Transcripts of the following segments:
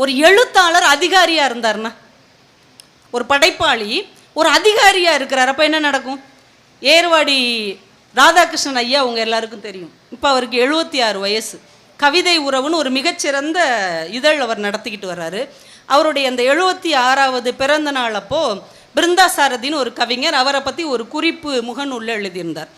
ஒரு எழுத்தாளர் அதிகாரியாக இருந்தார்னா ஒரு படைப்பாளி ஒரு அதிகாரியாக இருக்கிறார். அப்போ என்ன நடக்கும்? ஏர்வாடி ராதாகிருஷ்ணன் ஐயா அவங்க எல்லாருக்கும் தெரியும். இப்போ அவருக்கு எழுபத்தி ஆறு வயசு. கவிதை உறவுன்னு ஒரு மிகச்சிறந்த இதழ் அவர் நடத்திக்கிட்டு வர்றாரு. அவருடைய அந்த எழுபத்தி ஆறாவது பிறந்த நாள் அப்போது பிருந்தா சாரதின்னு ஒரு கவிஞர் அவரை பற்றி ஒரு குறிப்பு முகநூலில் எழுதியிருந்தார்.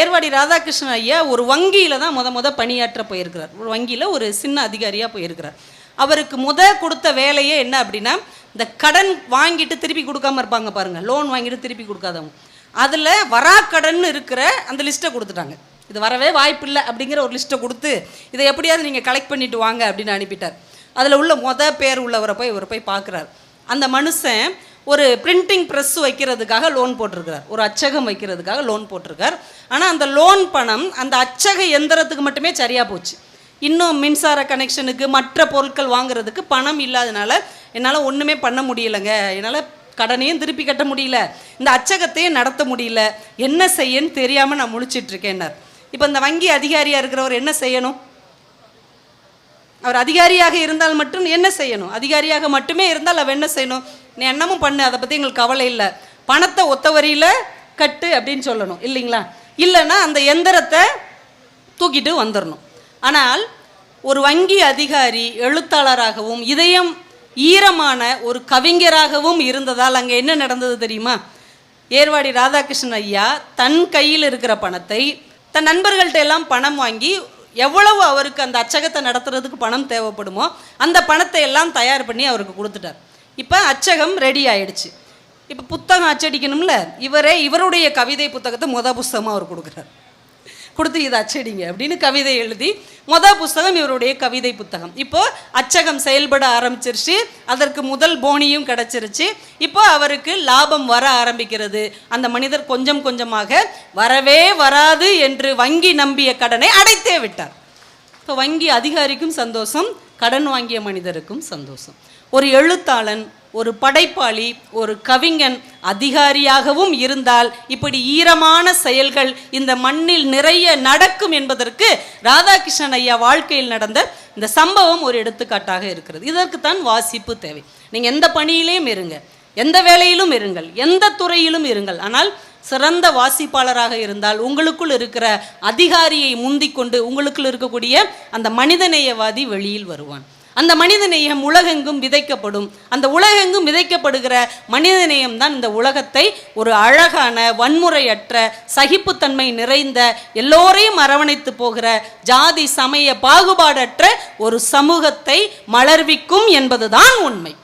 ஏர்வாடி ராதாகிருஷ்ணன் ஐயா ஒரு வங்கியில் தான் முத முத பணியாற்ற போயிருக்கிறார். ஒரு வங்கியில் ஒரு சின்ன அதிகாரியாக போயிருக்கிறார். அவருக்கு முத கொடுத்த வேலையே என்ன அப்படின்னா இந்த கடன் வாங்கிட்டு திருப்பி கொடுக்காம இருப்பாங்க பாருங்க. லோன் வாங்கிட்டு திருப்பி கொடுக்காதவங்க. அதில் வராக்கடன் இருக்கிற அந்த லிஸ்ட்டை கொடுத்துட்டாங்க. இது வரவே வாய்ப்பு இல்லை அப்படிங்கிற ஒரு லிஸ்ட்டை கொடுத்து இதை எப்படியாவது நீங்கள் கலெக்ட் பண்ணிட்டு வாங்க அப்படின்னு அனுப்பிட்டார். அதில் உள்ள மொத பேர் உள்ளவரை போய் இவர் போய் பார்க்குறாரு. அந்த மனுஷன் ஒரு பிரிண்டிங் ப்ரெஸ் வைக்கிறதுக்காக லோன் போட்டிருக்கிறார். ஒரு அச்சகம் வைக்கிறதுக்காக லோன் போட்டிருக்கார். ஆனால் அந்த லோன் பணம் அந்த அச்சக எந்திரத்துக்கு மட்டுமே சரியாக போச்சு. இன்னும் மின்சார கனெக்ஷனுக்கு மற்ற பொருட்கள் வாங்குறதுக்கு பணம் இல்லாதனால என்னால் ஒன்றுமே பண்ண முடியலைங்க. என்னால் கடனையும் திருப்பி கட்ட முடியல. இந்த அச்சகத்தையும் நடத்த முடியல. என்ன செய்யன்னு தெரியாமல் நான் முழிச்சிட்ருக்கேன்னார். இப்போ இந்த வங்கி அதிகாரியாக இருக்கிறவர் என்ன செய்யணும்? அவர் அதிகாரியாக இருந்தால் மட்டும் என்ன செய்யணும்? அதிகாரியாக மட்டுமே இருந்தால் அவர் என்ன செய்யணும்? நீ என்னமும் பண்ணு அதை பற்றி எங்களுக்கு கவலை இல்லை. பணத்தை ஒத்த வரியில் கட்டு அப்படின்னு சொல்லணும் இல்லைங்களா? இல்லைன்னா அந்த எந்திரத்தை தூக்கிட்டு வந்துடணும் ஆனால் ஒரு வங்கி அதிகாரி எழுத்தாளராகவும் இதயம் ஈரமான ஒரு கவிஞராகவும் இருந்ததால் அங்கே என்ன நடந்தது தெரியுமா? ஏர்வாடி ராதாகிருஷ்ணன் ஐயா தன் கையில் இருக்கிற பணத்தை தன் நண்பர்கள்ட்ட எல்லாம் பணம் வாங்கி எவ்வளவு அவருக்கு அந்த அச்சகத்தை நடத்துறதுக்கு பணம் தேவைப்படுமோ அந்த பணத்தை எல்லாம் தயார் பண்ணி அவருக்கு கொடுத்துட்டார். இப்போ அச்சகம் ரெடி ஆயிடுச்சு. இப்போ புத்தகம் அச்சடிக்கணும்ல? இவரே இவருடைய கவிதை புத்தகத்தை முத புஸ்தகமாக அவர் கொடுக்குறார். கொடுத்து இதை அச்சடிங்க அப்படின்னு கவிதை எழுதி மொதல் புஸ்தகம் இவருடைய கவிதை புத்தகம். இப்போ அச்சகம் செயல்பட ஆரம்பிச்சிருச்சு அதற்கு முதல் போனியும் கிடைச்சிருச்சு. இப்போ அவருக்கு லாபம் வர ஆரம்பிக்கிறது. அந்த மனிதர் கொஞ்சம் கொஞ்சமாக வரவே வராது என்று வங்கி நம்பிய கடனை அடைத்தே விட்டார். இப்போ வங்கி அதிகாரிக்கும் சந்தோஷம் கடன் வாங்கிய மனிதருக்கும் சந்தோஷம். ஒரு எழுத்தாளன் ஒரு படைப்பாளி ஒரு கவிஞன் அதிகாரியாகவும் இருந்தால் இப்படி ஈரமான செயல்கள் இந்த மண்ணில் நிறைய நடக்கும் என்பதற்கு ராதாகிருஷ்ணன் ஐயா வாழ்க்கையில் நடந்த இந்த சம்பவம் ஒரு எடுத்துக்காட்டாக இருக்கிறது. இதற்குத்தான் வாசிப்பு தேவை. நீங்கள் எந்த பணியிலையும் இருங்க. எந்த வேலையிலும் இருங்கள். எந்த துறையிலும் இருங்கள். ஆனால் சிறந்த வாசிப்பாளராக இருந்தால் உங்களுக்குள் இருக்கிற அதிகாரியை முந்திக் கொண்டு உங்களுக்குள் இருக்கக்கூடிய அந்த மனிதநேயவாதி வெளியில் வருவான். அந்த மனித நேயம் உலகெங்கும் விதைக்கப்படும். அந்த உலகெங்கும் விதைக்கப்படுகிற மனித நேயம் தான் இந்த உலகத்தை ஒரு அழகான வன்முறையற்ற சகிப்புத்தன்மை நிறைந்த எல்லோரையும் அரவணைத்து போகிற ஜாதி சமய பாகுபாடற்ற ஒரு சமூகத்தை மலர்விக்கும் என்பதுதான் உண்மை.